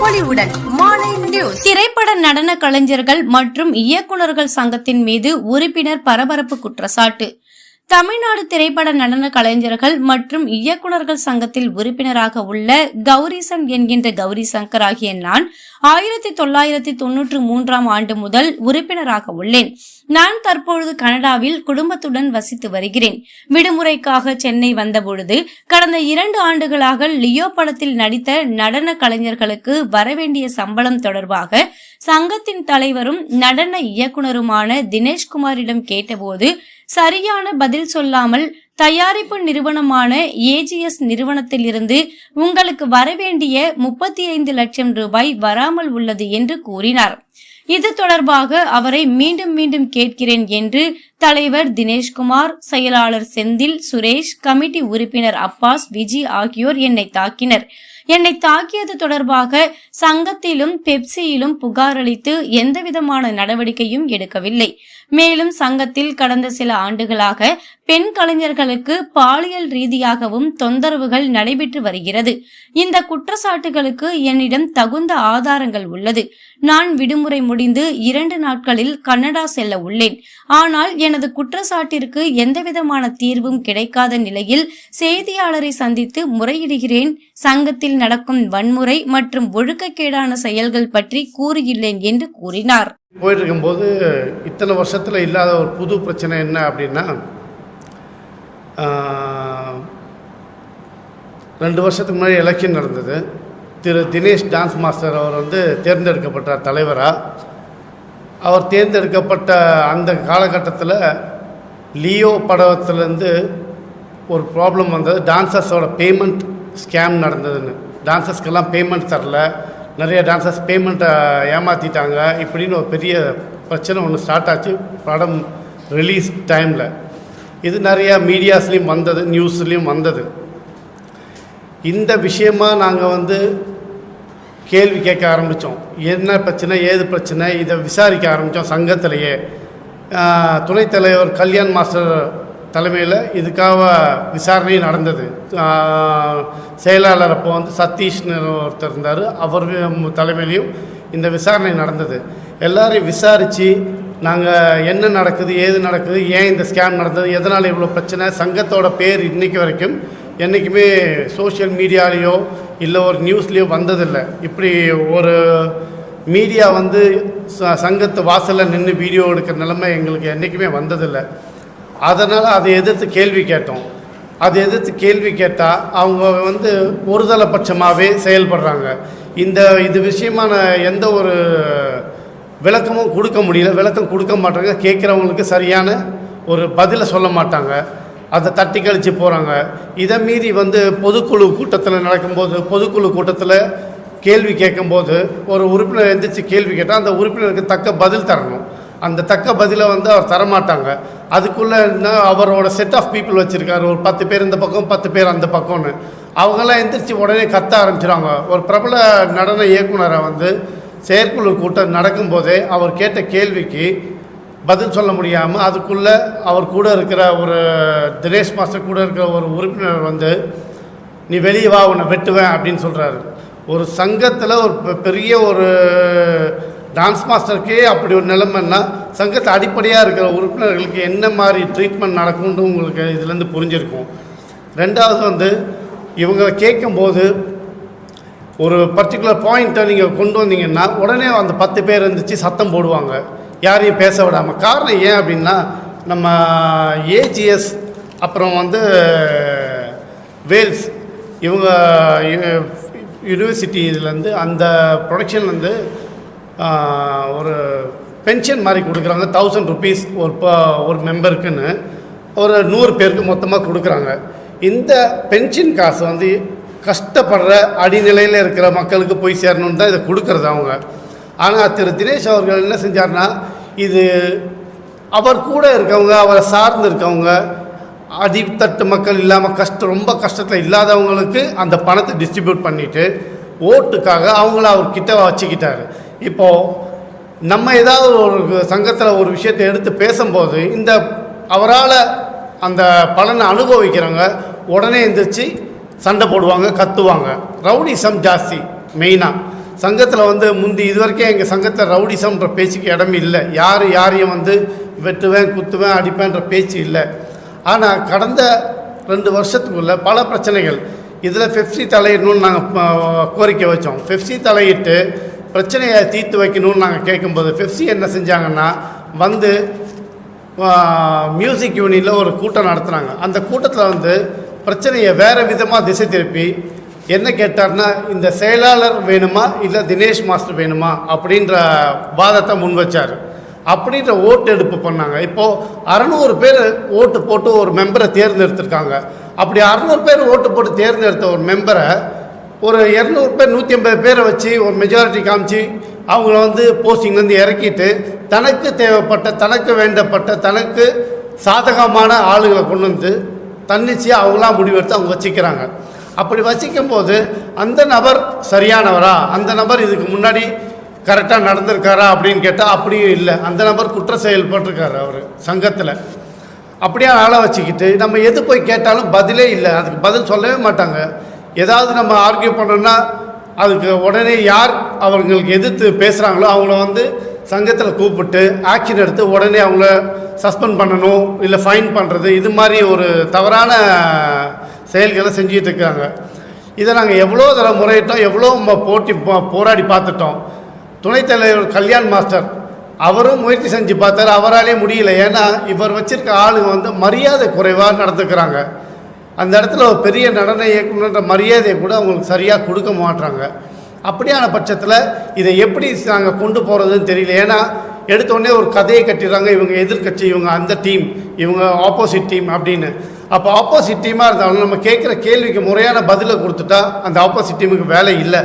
பொலிவுடன் மாலை நியூஸ் திரைப்பட நடன கலைஞர்கள் மற்றும் இயக்குநர்கள் சங்கத்தின் மீது உறுப்பினர் பரபரப்பு குற்றச்சாட்டு. தமிழ்நாடு திரைப்பட நடன கலைஞர்கள் மற்றும் இயக்குனர்கள் சங்கத்தில் உறுப்பினராக உள்ள கௌரிசன் என்கின்ற கௌரி சங்கர் ஆகிய நான் ஆயிரத்தி தொள்ளாயிரத்தி தொன்னூற்று மூன்றாம் ஆண்டு முதல் உறுப்பினராக உள்ளேன். நான் தற்பொழுது கனடாவில் குடும்பத்துடன் வசித்து வருகிறேன். விடுமுறைக்காக சென்னை வந்தபொழுது கடந்த இரண்டு ஆண்டுகளாக லியோ படத்தில் நடித்த நடன கலைஞர்களுக்கு வரவேண்டிய சம்பளம் தொடர்பாக சங்கத்தின் தலைவரும் நடன இயக்குனருமான தினேஷ்குமாரிடம் கேட்டபோது சரியான பதில் சொல்லாமல் தயாரிப்பு நிறுவனமான ஏஜிஎஸ் நிறுவனத்திலிருந்து உங்களுக்கு வரவேண்டிய முப்பத்தி ஐந்து லட்சம் ரூபாய் வராமல் உள்ளது என்று கூறினார். இது தொடர்பாக அவரை மீண்டும் மீண்டும் கேட்கிறேன் என்று தலைவர் தினேஷ்குமார் செயலாளர் செந்தில் சுரேஷ் கமிட்டி உறுப்பினர் அப்பாஸ் விஜி ஆகியோர் என்னை தாக்கினர். என்னை தாக்கியது தொடர்பாக சங்கத்திலும் பெப்சியிலும் புகார் அளித்து எந்தவிதமான நடவடிக்கையும் எடுக்கவில்லை. மேலும் சங்கத்தில் கடந்த சில ஆண்டுகளாக பெண் கலைஞர்களுக்கு பாலியல் ரீதியாகவும் தொந்தரவுகள் நடைபெற்று வருகிறது. இந்த குற்றச்சாட்டுகளுக்கு என்னிடம் தகுந்த ஆதாரங்கள் உள்ளது. நான் விடுமுறை முடிந்து இரண்டு நாட்களில் கனடா செல்ல உள்ளேன். ஆனால் எனது குற்றச்சாட்டிற்கு எந்தவிதமான தீர்வும் கிடைக்காத நிலையில் செய்தியாளரை சந்தித்து முறையிடுகிறேன். சங்கத்தில் நடக்கும் வன்முறை மற்றும் ஒழுக்கக்கேடான செயல்கள் பற்றி கூறியுள்ளேன் என்று கூறினார். போயிட்டு இருக்கும்போது இத்தனை வருஷத்தில் இல்லாத ஒரு புது பிரச்சனை என்ன அப்படின்னா ரெண்டு வருஷத்துக்கு முன்னாடி எலெக்ஷன் நடந்தது. திரு தினேஷ் டான்ஸ் மாஸ்டர் அவர் வந்து தேர்ந்தெடுக்கப்பட்டார் தலைவராக அவர் தேர்ந்தெடுக்கப்பட்ட அந்த காலகட்டத்தில் லியோ படத்துலேருந்து ஒரு ப்ராப்ளம் வந்தது. டான்சர்ஸோட பேமெண்ட் ஸ்கேம் நடந்ததுன்னு. டான்சர்ஸ்க்கெல்லாம் பேமெண்ட் தரல. நிறைய டான்சர்ஸ் பேமெண்ட்டை ஏமாற்றிட்டாங்க இப்படின்னு ஒரு பெரிய பிரச்சனை ஒன்று ஸ்டார்ட் ஆச்சு. படம் ரிலீஸ் டைமில் இது நிறையா மீடியாஸ்லேயும் வந்தது நியூஸ்லேயும் வந்தது. இந்த விஷயமா நாங்கள் வந்து கேள்வி கேட்க ஆரம்பித்தோம் என்ன பிரச்சனை ஏது பிரச்சனை? இதை விசாரிக்க ஆரம்பித்தோம் சங்கத்திலேயே. துணைத்தலைவர் துணைத் தலைவர் கல்யாண் மாஸ்டர் தலைமையில் இதுக்காக விசாரணை நடந்தது. செயலாளர் அப்போ வந்து சதீஷ்னு ஒருத்தர் இருந்தார். அவர் தலைமையிலையும் இந்த விசாரணை நடந்தது. எல்லாரையும் விசாரித்து நாங்கள் என்ன நடக்குது ஏது நடக்குது ஏன் இந்த ஸ்கேம் நடந்தது எதனால் இவ்வளோ பிரச்சனை சங்கத்தோட பேர் இன்றைக்கி வரைக்கும் என்றைக்குமே சோஷியல் மீடியாலேயோ இல்லை ஒரு நியூஸ்லேயோ வந்ததில்லை. இப்படி ஒரு மீடியா வந்து ச- சங்கத்து வாசலில் நின்று வீடியோ எடுக்கிற நிலைமை எங்களுக்கு என்றைக்குமே வந்ததில்லை. அதனால் அதை எதிர்த்து கேள்வி கேட்டோம். அதை எதிர்த்து கேள்வி கேட்டால் அவங்க வந்து ஒருதலைபட்சமாகவே செயல்படுறாங்க. இந்த இது விஷயமான எந்த ஒரு விளக்கமும் கொடுக்க முடியல. விளக்கம் கொடுக்க மாட்டாங்க. கேட்குறவங்களுக்கு சரியான ஒரு பதிலை சொல்ல மாட்டாங்க. அதை தட்டி கழித்து போகிறாங்க இதை மீறி வந்து பொதுக்குழு கூட்டத்தில் நடக்கும்போது பொதுக்குழு கூட்டத்தில் கேள்வி கேட்கும்போது ஒரு உறுப்பினர் எந்திரிச்சு கேள்வி கேட்டால் அந்த உறுப்பினருக்கு தக்க பதில் தரணும். அந்த தக்க பதிலை வந்து அவர் தரமாட்டாங்க. அதுக்குள்ளே என்ன அவரோட செட் ஆஃப் பீப்புள் வச்சுருக்காரு. ஒரு பத்து பேர் இந்த பக்கம் பத்து பேர் அந்த பக்கம்னு. அவங்கெல்லாம் எந்திரிச்சு உடனே கத்த ஆரம்பிச்சிடுவாங்க ஒரு பிரபல நடன இயக்குனரை வந்து செயற்குழு கூட்டம் நடக்கும்போதே அவர் கேட்ட கேள்விக்கு பதில் சொல்ல முடியாமல் அதுக்குள்ளே அவர் கூட இருக்கிற ஒரு தினேஷ் மாஸ்டர் கூட இருக்கிற ஒரு உறுப்பினர் வந்து நீ வெளியே வா உன்னை வெட்டுவேன் அப்படின்னு சொல்கிறாரு ஒரு சங்கத்தில் ஒரு பெ- பெரிய ஒரு டான்ஸ் மாஸ்டருக்கே அப்படி ஒரு நிலைமைன்னா சங்கத்தை அடிப்படையாக இருக்கிற உறுப்பினர்களுக்கு என்ன மாதிரி ட்ரீட்மெண்ட் நடக்கும்னு உங்களுக்கு இதுலேருந்து புரிஞ்சிருக்கும். ரெண்டாவது வந்து இவங்களை கேட்கும்போது ஒரு பர்டிகுலர் பாயிண்ட்டை நீங்கள் கொண்டு வந்தீங்கன்னா உடனே அந்த பத்து பேர் இருந்துச்சு சத்தம் போடுவாங்க. யாரையும் பேச விடாமல் காரணம் ஏன் அப்படின்னா நம்ம ஏஜிஎஸ் அப்புறம் வந்து வேல்ஸ் இவங்க யூனிவர்சிட்டி இதுலேருந்து அந்த ப்ரொடக்ஷன்லேருந்து ஒரு பென்ஷன் மாதிரி கொடுக்குறாங்க. தௌசண்ட் ருபீஸ் ஒரு ஒரு மெம்பருக்குன்னு ஒரு நூறு பேருக்கு மொத்தமாக கொடுக்குறாங்க. இந்த பென்ஷன் காசு வந்து கஷ்டப்படுற அடிநிலையில் இருக்கிற மக்களுக்கு போய் சேரணுன்னு தான் இதை கொடுக்குறது அவங்க. ஆனால் திரு தினேஷ் அவர்கள் என்ன செஞ்சார்னா இது அவர் கூட இருக்கவங்க அவரை சார்ந்து இருக்கவங்க அடித்தட்டு மக்கள் இல்லாமல் கஷ்டம் ரொம்ப கஷ்டத்தில் இல்லாதவங்களுக்கு அந்த பணத்தை டிஸ்ட்ரிபியூட் பண்ணிவிட்டு ஓட்டுக்காக அவங்கள அவர் கிட்ட வச்சுக்கிட்டார். இப்போது நம்ம ஏதாவது ஒரு சங்கத்தில் ஒரு விஷயத்தை எடுத்து பேசும்போது இந்த அவரால் அந்த பலனை அனுபவிக்கிறவங்க உடனே எந்திரிச்சு சண்டை போடுவாங்க கத்துவாங்க. ரவுடிசம் ஜாஸ்தி மெயினாக சங்கத்தில் வந்து முந்தி இது வரைக்கும் எங்கள் சங்கத்தில் ரவுடிசம்ன்ற பேச்சுக்கு இடம் இல்லை. யார் யாரையும் வந்து வெட்டுவேன் குத்துவேன் அடிப்பேன்ற பேச்சு இல்லை. ஆனால் கடந்த ரெண்டு வருஷத்துக்குள்ளே பல பிரச்சனைகள். இதில் பெப்சி தலையிடணும்னு நாங்கள் கோரிக்கை வச்சோம். பெப்சி தலையிட்டு பிரச்சனையை தீர்த்து வைக்கணும்னு நாங்கள் கேட்கும்போது பெப்சி என்ன செஞ்சாங்கன்னா வந்து மியூசிக் யூனியனில் ஒரு கூட்டம் நடத்துனாங்க. அந்த கூட்டத்தில் வந்து பிரச்சனையை வேறு விதமாக திசை திருப்பி என்ன கேட்டார்னா இந்த செயலாளர் வேணுமா இல்லை தினேஷ் மாஸ்டர் வேணுமா அப்படின்ற வாதத்தை முன் வச்சார். அப்படின்ற ஓட்டு எடுப்பு பண்ணாங்க. இப்போது அறநூறு பேர் ஓட்டு போட்டு ஒரு மெம்பரை தேர்ந்தெடுத்திருக்காங்க. அப்படி அறநூறு பேர் ஓட்டு போட்டு தேர்ந்தெடுத்த ஒரு மெம்பரை ஒரு இரநூறு பேர் நூற்றி ஐம்பது பேரை வச்சு ஒரு மெஜாரிட்டி காமிச்சு அவங்கள வந்து போஸ்டிங்லேருந்து இறக்கிட்டு தனக்கு தேவைப்பட்ட தனக்கு வேண்டப்பட்ட தனக்கு சாதகமான ஆளுகளை கொண்டு வந்து தன்னிச்சையாக அவங்களாம் முடிவெடுத்து அவங்க வச்சுக்கிறாங்க. அப்படி வசிக்கும் போது அந்த நபர் சரியானவரா? அந்த நபர் இதுக்கு முன்னாடி கரெக்டாக நடந்திருக்காரா அப்படின்னு கேட்டால் அப்படியும் இல்லை. அந்த நபர் குற்ற செயல்பட்டிருக்காரு அவர் சங்கத்தில். அப்படியே ஆளை வச்சுக்கிட்டு நம்ம எது போய் கேட்டாலும் பதிலே இல்லை. அதுக்கு பதில் சொல்லவே மாட்டாங்க. ஏதாவது நம்ம ஆர்கியூ பண்ணோன்னா அதுக்கு உடனே யார் அவங்களுக்கு எதிர்த்து பேசுகிறாங்களோ அவங்கள வந்து சங்கத்தில் கூப்பிட்டு ஆக்ஷன் எடுத்து உடனே அவங்கள சஸ்பெண்ட் பண்ணணும் இல்லை ஃபைன் பண்ணுறது இது மாதிரி ஒரு தவறான செயல்களை செஞ்சிகிட்டு இருக்காங்க. இதை நாங்கள் எவ்வளோ தடவை முறையிட்டோம் எவ்வளோ போட்டி போராடி பார்த்துட்டோம். துணைத் தலைவர் கல்யாண் மாஸ்டர் அவரும் முயற்சி செஞ்சு பார்த்தாரு அவராலே முடியல. ஏன்னா இவர் வச்சிருக்க ஆளுங்க வந்து மரியாதை குறைவாக நடந்துக்கிறாங்க. அந்த இடத்துல ஒரு பெரிய நடன இயக்குனன்ற மரியாதையை கூட அவங்களுக்கு சரியாக கொடுக்க மாட்றாங்க. அப்படியான பட்சத்தில் இதை எப்படி நாங்கள் கொண்டு போகிறதுன்னு தெரியல. ஏன்னா எடுத்தோடனே ஒரு கதையை கட்டிடுறாங்க இவங்க எதிர்க்கட்சி இவங்க அந்த டீம் இவங்க ஆப்போசிட் டீம் அப்படின்னு. அப்போ ஆப்போசிட் டீமாக இருந்தாலும் நம்ம கேட்குற கேள்விக்கு முறையான பதிலை கொடுத்துட்டா அந்த ஆப்போசிட் டீமுக்கு வேலை இல்லை.